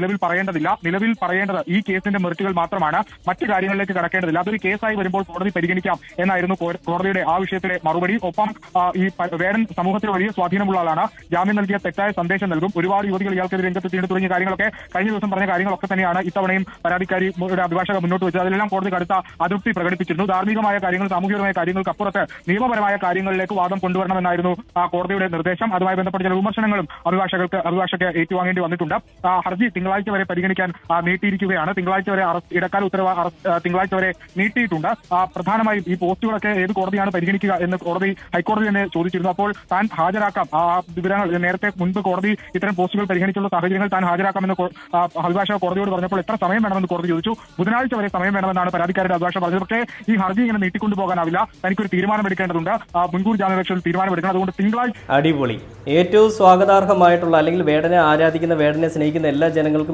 നിലവിൽ പറയേണ്ടതില്ല. നിലവിൽ പറയേണ്ടത് ഈ കേസിന്റെ മെറിറ്റുകൾ മാത്രമാണ്. മറ്റു കാര്യങ്ങളിലേക്ക് കടക്കേണ്ടതില്ല. അതൊരു കേസായി വരുമ്പോൾ കോടതി പരിഗണിക്കാം എന്നായിരുന്നു കോടതിയുടെ ആ വിഷയത്തിലെ മറുപടി. ഒപ്പം ഈ വേടൻ സമൂഹത്തിന് വലിയ സ്വാധീനമുള്ള ആളാണ്. ജാമ്യം നൽകിയ തെറ്റായ സന്ദേശം നൽകും. ഒരുപാട് യുവതികൾ ഇയാൾക്കെതിരെ രംഗത്തെത്തിയിട്ട് തുടങ്ങിയ കാര്യങ്ങളൊക്കെ കഴിഞ്ഞ ദിവസം പറഞ്ഞ കാര്യങ്ങളൊക്കെ തന്നെയാണ്. ഇത്തവണയും പരാതിക്കാരിയുടെ അഭിഭാഷക മുന്നോട്ട് വെച്ചത്. അതിലെല്ലാം കോടതി കടുത്ത അതൃപ്തി പ്രകടിപ്പിച്ചിരുന്നു. ധാർമ്മികമായ കാര്യങ്ങൾ സാമൂഹികമായ കാര്യങ്ങൾക്ക് അപ്പുറത്ത് നിയമപരമായ കാര്യങ്ങളിലേക്ക് വാദം കൊണ്ടുവരണമെന്നായിരുന്നു കോടതിയുടെ നിർദ്ദേശം. അതുമായി ബന്ധപ്പെട്ട ചില വിമർശനങ്ങളും അഭിഭാഷകർക്ക് അഭിഭാഷക ഏറ്റുവാങ്ങേണ്ടി വന്നിട്ടുണ്ട്. ഹർജി തിങ്കളാഴ്ച വരെ പരിഗണിക്കാൻ നീട്ടിയിരിക്കുകയാണ്. തിങ്കളാഴ്ച വരെ അറസ്റ്റ് ഇടക്കാല ഉത്തരവ് തിങ്കളാഴ്ച വരെ നീട്ടിയിട്ടുണ്ട്. പ്രധാനമായും ഈ പോസ്റ്റുകളൊക്കെ ഏത് കോടതിയാണ് പരിഗണിക്കുക എന്ന് കോടതി ഹൈക്കോടതി തന്നെ ചോദിച്ചിരുന്നു. അപ്പോൾ താൻ ഹാജരാക്കാം. ആ വിവരങ്ങൾ നേരത്തെ മുൻപ് കോടതി ഇത്തരം പോസ്റ്റുകൾ പരിഗണിച്ചുള്ള സാഹചര്യങ്ങൾ താൻ ഹാജരാക്കാമെന്ന് അഭിഭാഷക കോടതിയോട് പറഞ്ഞപ്പോൾ എത്ര സമയം വേണമെന്ന് കോടതി ചോദിച്ചു. ബുധനാഴ്ച വരെ സമയം വേണമെന്നാണ് പരാതിക്കാരുടെ അഭിഭാഷ പറഞ്ഞത്. പക്ഷേ ഈ ഹർജി ഇങ്ങനെ നീട്ടിക്കൊണ്ടുപോകാനാവില്ല തനിക്കൊരു തീരുമാനമെടുക്കേണ്ടതുണ്ട്. മുൻകൂർ ജാമ്യാപേക്ഷയിൽ തീരുമാനമെടുക്കണം. അതുകൊണ്ട് തിങ്കളാഴ്ച അടിപൊളി. ഏറ്റവും സ്വാഗതാർഹമായിട്ടുള്ള അല്ലെങ്കിൽ വേടനെ ആരാധിക്കുന്ന വേടനെ സ്നേഹിക്കുന്ന എല്ലാ ജനങ്ങൾക്കും